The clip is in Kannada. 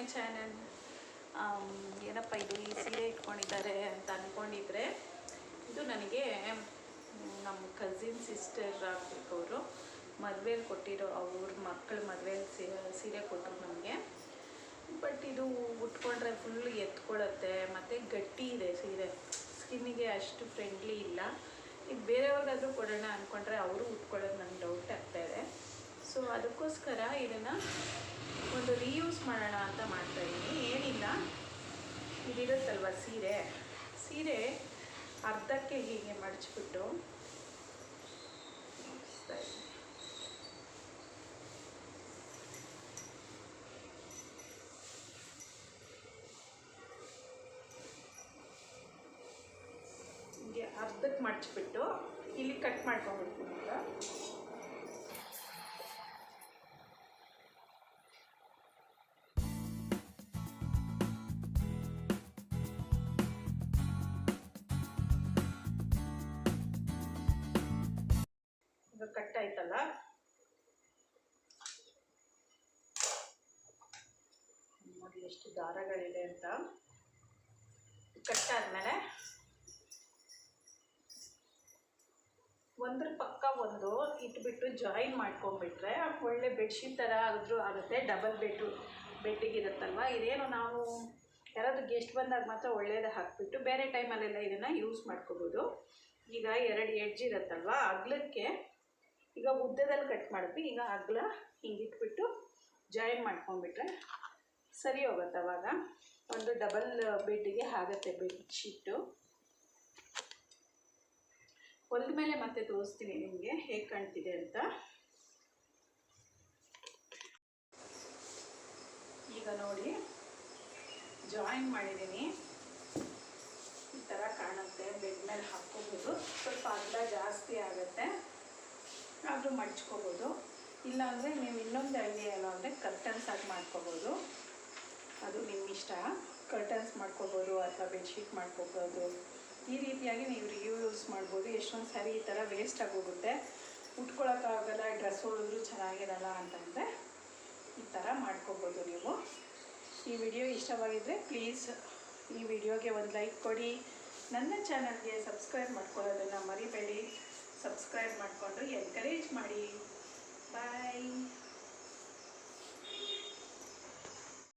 ಮೈ ಚಾನಲ್ ಏನಪ್ಪ ಇದು ಈ ಸೀರೆ ಇಟ್ಕೊಂಡಿದ್ದಾರೆ ಅಂತ ಅಂದ್ಕೊಂಡಿದ್ರೆ ಇದು ನನಗೆ ನಮ್ಮ ಕಸಿನ್ ಸಿಸ್ಟರ್ ಆಗಬೇಕು ಅವರು ಮದುವೆಲಿ ಕೊಟ್ಟಿರೋ ಅವ್ರ ಮಕ್ಕಳ ಮದುವೆಲಿ ಸೀರೆ ಕೊಟ್ಟರು ನಮಗೆ. ಬಟ್ ಇದು ಉಟ್ಕೊಂಡ್ರೆ ಫುಲ್ ಎತ್ಕೊಳ್ಳುತ್ತೆ ಮತ್ತು ಗಟ್ಟಿ ಇದೆ ಸೀರೆ. ಸ್ಕಿನ್ನಿಗೆ ಅಷ್ಟು ಫ್ರೆಂಡ್ಲಿ ಇಲ್ಲ. ಇದು ಬೇರೆಯವ್ರಿಗಾದರೂ ಕೊಡೋಣ ಅಂದ್ಕೊಂಡ್ರೆ ಅವರು ಉಟ್ಕೊಳ್ಳೋದು ನನಗೆ ಡೌಟ್ ಆಗ್ತಾ ಇದೆ. ಸೊ ಅದಕ್ಕೋಸ್ಕರ ಇದನ್ನು ಒಂದು ರೀಯೂಸ್ ಸೀರೆ ಸೀರೆ ಅರ್ಧಕ್ಕೆ ಹೀಗೆ ಮಡಚಿಬಿಟ್ಟು ಅರ್ಧಕ್ಕೆ ಮಡಚಿಬಿಟ್ಟು ಇಲ್ಲಿ ಕಟ್ ಮಾಡ್ಕೊಂಡ್ಬಿಡ್ತೀನಿ ಈಗ. ಆಯ್ತಲ್ಲ ನೋಡಿ ಎಷ್ಟು ದಾರಗಳಿದೆ ಅಂತ. ಕಟ್ ಆದ್ಮೇಲೆ ಒಂದ್ರ ಪಕ್ಕ ಒಂದು ಇಟ್ಬಿಟ್ಟು ಜಾಯಿನ್ ಮಾಡ್ಕೊಂಡ್ಬಿಟ್ರೆ ಒಳ್ಳೆ ಬೆಡ್ಶೀಟ್ ಥರ ಆದರೂ ಆಗುತ್ತೆ ಡಬಲ್ ಬೆಡ್ ಬೆಡ್ಡಿಗೆ ಇದೇನು ನಾವು ಯಾರಾದರೂ ಗೆಸ್ಟ್ ಬಂದಾಗ ಮಾತ್ರ ಒಳ್ಳೇದು ಹಾಕ್ಬಿಟ್ಟು ಬೇರೆ ಟೈಮಲ್ಲೆಲ್ಲ ಇದನ್ನು ಯೂಸ್ ಮಾಡ್ಕೋಬೋದು. ಈಗ ಎರಡು ಎಡ್ಜ್ ಇರುತ್ತಲ್ವ? ಅಗ್ಲಕ್ಕೆ ಈಗ ಉದ್ದದಲ್ಲಿ ಕಟ್ ಮಾಡಿದ್ವಿ. ಈಗ ಅಗ್ಲ ಹಿಂಗಿಟ್ಬಿಟ್ಟು ಜಾಯಿನ್ ಮಾಡ್ಕೊಂಡ್ಬಿಟ್ರೆ ಸರಿ ಹೋಗುತ್ತೆ ಅವಾಗ. ಒಂದು ಡಬಲ್ ಬೆಡ್ಗೆ ಆಗುತ್ತೆ ಬೆಡ್ಶೀಟು ಹೊಲ್ದ ಮೇಲೆ ಮತ್ತೆ ತೋರಿಸ್ತೀನಿ ನಿಮಗೆ ಹೇಗೆ ಕಾಣ್ತಿದೆ ಅಂತ. ಈಗ ನೋಡಿ ಜಾಯಿನ್ ಮಾಡಿದ್ದೀನಿ ಈ ಥರ ಕಾಣುತ್ತೆ ಬೆಡ್ ಮೇಲೆ ಹಾಕ್ಕೋಬೋದು ಸ್ವಲ್ಪ ಅಗಲ ಜಾಸ್ತಿ ಆಗುತ್ತೆ ಆದರೂ ಮಡ್ಚ್ಕೋಬೋದು. ಇಲ್ಲಾಂದರೆ ನೀವು ಇನ್ನೊಂದು ಐಡಿಯಾ ಏನು ಅಂದರೆ ಕರ್ಟನ್ಸ್ ಆಗಿ ಮಾಡ್ಕೋಬೋದು. ಅದು ನಿಮ್ಮ ಇಷ್ಟ ಕರ್ಟನ್ಸ್ ಮಾಡ್ಕೋಬೋದು ಅಥವಾ ಬೆಡ್ಶೀಟ್ ಮಾಡ್ಕೋಬೋದು. ಈ ರೀತಿಯಾಗಿ ನೀವು ರಿಯೂಸ್ ಮಾಡ್ಬೋದು. ಎಷ್ಟೊಂದು ಸಾರಿ ಈ ಥರ ವೇಸ್ಟ್ ಆಗೋಗುತ್ತೆ ಉಟ್ಕೊಳಕ್ಕಾಗಲ್ಲ ಡ್ರೆಸ್ ಹೊಡೆದ್ರು ಚೆನ್ನಾಗಿರಲ್ಲ ಅಂತಂದರೆ ಈ ಥರ ಮಾಡ್ಕೋಬೋದು ನೀವು. ಈ ವಿಡಿಯೋ ಇಷ್ಟವಾಗಿದ್ದರೆ ಪ್ಲೀಸ್ ಈ ವಿಡಿಯೋಗೆ ಒಂದು ಲೈಕ್ ಕೊಡಿ. ನನ್ನ ಚಾನಲ್ಗೆ ಸಬ್ಸ್ಕ್ರೈಬ್ ಮಾಡ್ಕೊಳ್ಳೋದನ್ನು ಮರಿಬೇಡಿ. ಸಬ್ಸ್ಕ್ರೈಬ್ ಮಾಡಿಕೊಂಡು ಎನ್ಕರೇಜ್ ಮಾಡಿ.